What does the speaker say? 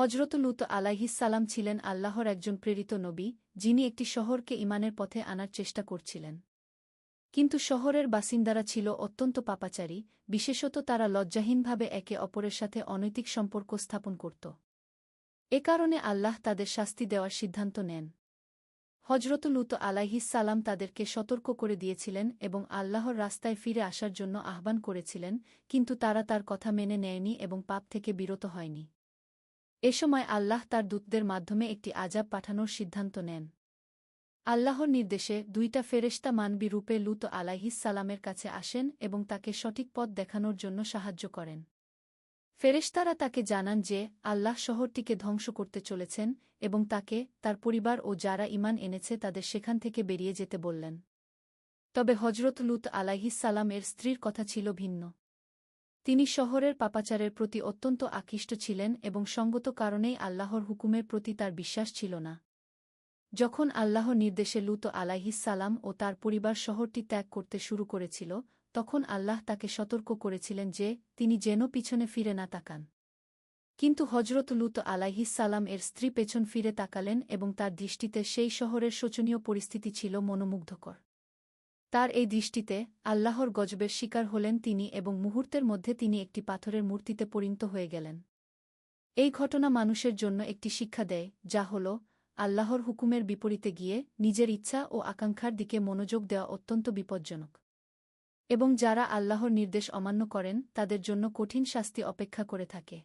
হজরত লুত আলাইহিসালাম ছিলেন আল্লাহর একজন প্রেরিত নবী, যিনি একটি শহরকে ইমানের পথে আনার চেষ্টা করছিলেন। কিন্তু শহরের বাসিন্দারা ছিল অত্যন্ত পাপাচারী, বিশেষত তারা লজ্জাহীনভাবে একে অপরের সাথে অনৈতিক সম্পর্ক স্থাপন করত। এ কারণে আল্লাহ তাদের শাস্তি দেওয়ার সিদ্ধান্ত নেন। হজরত লুত আলাইহিসালাম তাদেরকে সতর্ক করে দিয়েছিলেন এবং আল্লাহর রাস্তায় ফিরে আসার জন্য আহ্বান করেছিলেন, কিন্তু তারা তার কথা মেনে নেয়নি এবং পাপ থেকে বিরত হয়নি। এ সময় আল্লাহ তার দূতদের মাধ্যমে একটি আজাব পাঠানোর সিদ্ধান্ত নেন। আল্লাহর নির্দেশে দুইটা ফেরেশতা মানবী রূপে লুত আলাইহিসালামের কাছে আসেন এবং তাকে সঠিক পথ দেখানোর জন্য সাহায্য করেন। ফেরেশতারা তাকে জানান যে, আল্লাহ শহরটিকে ধ্বংস করতে চলেছেন এবং তাকে, তার পরিবার ও যারা ইমান এনেছে তাদের সেখান থেকে বেরিয়ে যেতে বললেন। তবে হজরত লুত এর স্ত্রীর কথা ছিল ভিন্ন। তিনি শহরের পাপাচারের প্রতি অত্যন্ত আকৃষ্ট ছিলেন এবং সঙ্গত কারণেই আল্লাহর হুকুমের প্রতি তার বিশ্বাস ছিল না। যখন আল্লাহর নির্দেশে লুত আলাইহিসালাম ও তার পরিবার শহরটি ত্যাগ করতে শুরু করেছিল, তখন আল্লাহ তাকে সতর্ক করেছিলেন যে, তিনি যেন পিছনে ফিরে না তাকান। কিন্তু হজরত লুত আলাইহিসালাম এর স্ত্রী পেছন ফিরে তাকালেন এবং তার দৃষ্টিতে সেই শহরের শোচনীয় পরিস্থিতি ছিল মনোমুগ্ধকর। তার এই দৃষ্টিতে আল্লাহর গজবের শিকার হলেন তিনি এবং মুহূর্তের মধ্যে তিনি একটি পাথরের মূর্তিতে পরিণত হয়ে গেলেন। এই ঘটনা মানুষের জন্য একটি শিক্ষা দেয়, যা হল, আল্লাহর হুকুমের বিপরীতে গিয়ে নিজের ইচ্ছা ও আকাঙ্ক্ষার দিকে মনোযোগ দেওয়া অত্যন্ত বিপজ্জনক। এবং যারা আল্লাহর নির্দেশ অমান্য করেন, তাদের জন্য কঠিন শাস্তি অপেক্ষা করে থাকে।